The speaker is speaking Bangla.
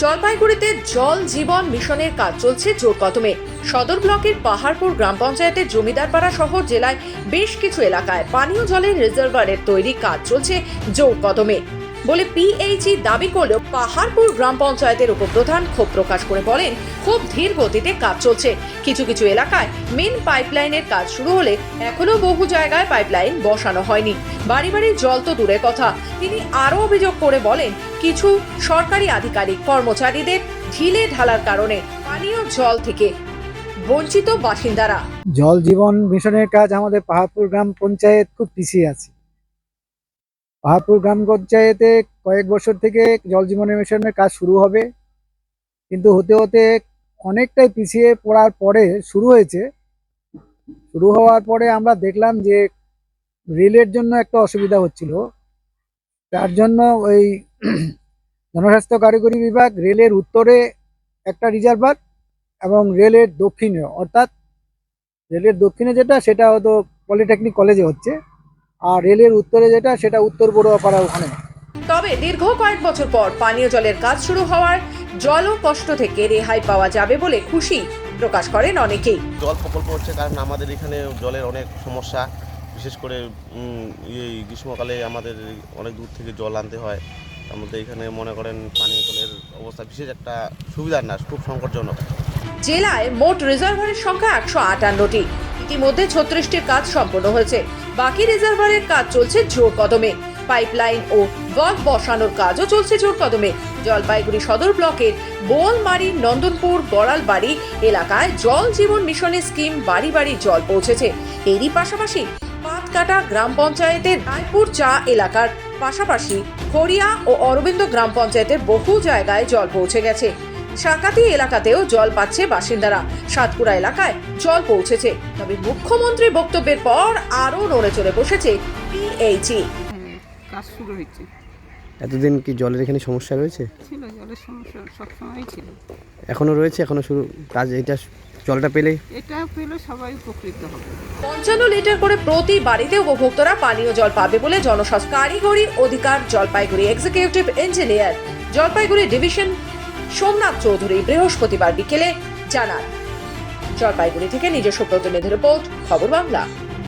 জলপাইগুড়িতে জল জীবন মিশনের কাজ চলছে জোর কদমে। সদর ব্লকের পাহাড়পুর গ্রাম পঞ্চায়েতের জমিদারপাড়া সহ জেলায় বেশ কিছু এলাকায় পানীয় জলের রিজার্ভারের তৈরি কাজ চলছে জোর কদমে। বলে পিএইচই দাবি করলেও পাহাড়পুর গ্রাম পঞ্চায়েতের উপপ্রধান ক্ষোভ প্রকাশ করে বলেন খুব ধীর গতিতে কাজ চলছে। কিছু কিছু এলাকায় মেন পাইপলাইনের কাজ শুরু হলে এখনও বহু জায়গায় পাইপলাইন বসানো হয়নি। বাড়ি বাড়ি জল তো দূরের কথা। তিনি আরও অভিযোগ করে বলেন, কিছু সরকারি আধিকারিক কর্মচারীদের ঢিলে ঢালার কারণে পানীয় জল থেকে বঞ্চিত বাসিন্দারা। জল জীবন মিশনের কাজ আমাদের পাহাড়পুর গ্রাম পঞ্চায়েত খুব পিছিয়ে আছে। পাহাড়পুর গ্রাম পঞ্চায়েতে কয়েক বছর থেকে জল জীবন মিশনের কাজ শুরু হবে। কিন্তু হতে হতে অনেকটাই পিছিয়ে পড়ার পরে শুরু হয়েছে। শুরু হওয়ার পরে আমরা দেখলাম যে রেলের জন্য একটা অসুবিধা হচ্ছিল। তার জন্য ওই জনস্বাস্থ্য কারিগরি বিভাগ রেলের উত্তরে একটা রিজার্ভার এবং রেলের দক্ষিণে অর্থাৎ রেলের দক্ষিণে যেটা, সেটা হয়তো পলিটেকনিক কলেজে হচ্ছে। আর রেলের উত্তরে যেটা সেটা উত্তর বড়ুয়াপাড়া ওখানে। তবে দীর্ঘ কয়েক বছর পর পানীয় জলের কাজ শুরু হওয়ার জল কষ্ট থেকে রেহাই পাওয়া যাবে বলে খুশি প্রকাশ করেন অনেকেই। জল প্রকল্প হচ্ছে কারণ আমাদের এখানে জলের অনেক সমস্যা বিশেষ করে এই গ্রীষ্মকালে আমাদের অনেক দূর থেকে জল আনতে হয়। তার মধ্যে এখানে মনে করেন পানীয় জলের অবস্থা বিশেষ একটা সুবিধার না খুব সংকটজনক। জেলায় মোট রিজার্ভারের সংখ্যা একশো আটান্নটি। ইতিমধ্যে ছত্রিশটির কাজ সম্পন্ন হয়েছে। বাকি রিজার্ভারের কাজ চলছে জোর কদমে। পাইপলাইন ও গল্ফ বসানোর কাজও চলছে জোর কদমে। জলপাইগুড়ি সদর ব্লকের বোলমারি নন্দনপুর গড়ালবাড়ি এলাকায় জল জীবন মিশনের স্কিম বাড়ি বাড়ি জল পৌঁছেছে। এরই পাশাপাশি পাতকাটা গ্রাম পঞ্চায়েতের রায়পুর চা এলাকার পাশাপাশি খড়িয়া ও অরবিন্দ গ্রাম পঞ্চায়েতের বহু জায়গায় জল পৌঁছে গেছে। সাকাতি এলাকাতেও জল পাচ্ছে বাসিন্দারা। সাতপুরা এলাকায় জল পৌঁছেছে। তবে মুখ্যমন্ত্রীর বক্তব্যের পর আরও নড়ে চড়ে বসেছে পিএইচই হ্যাঁ, কাজ শুরু হয়েছে। এতদিন কি জলের এখানে সমস্যা রয়েছে? ছিল জলের সমস্যা সবসময়ই ছিল। এখনও রয়েছে এখনও শুরু কাজ এটা জলটা পেলে? এটা পেলে সবাই উপকৃত হবে। পঞ্চান্ন লিটার করে প্রতি বাড়িতে উপভোক্তরা পানীয় জল পাবে বলে জনস্বাস্থ্য কারিগরি অধিকার Jalpaiguri executive engineer Jalpaiguri division Somnath Chowdhury বৃহস্পতিবার বিকেলে জানান। জলপাইগুড়ি থেকে নিজস্ব প্রতিনিধি রিপোর্ট খবর বাংলা।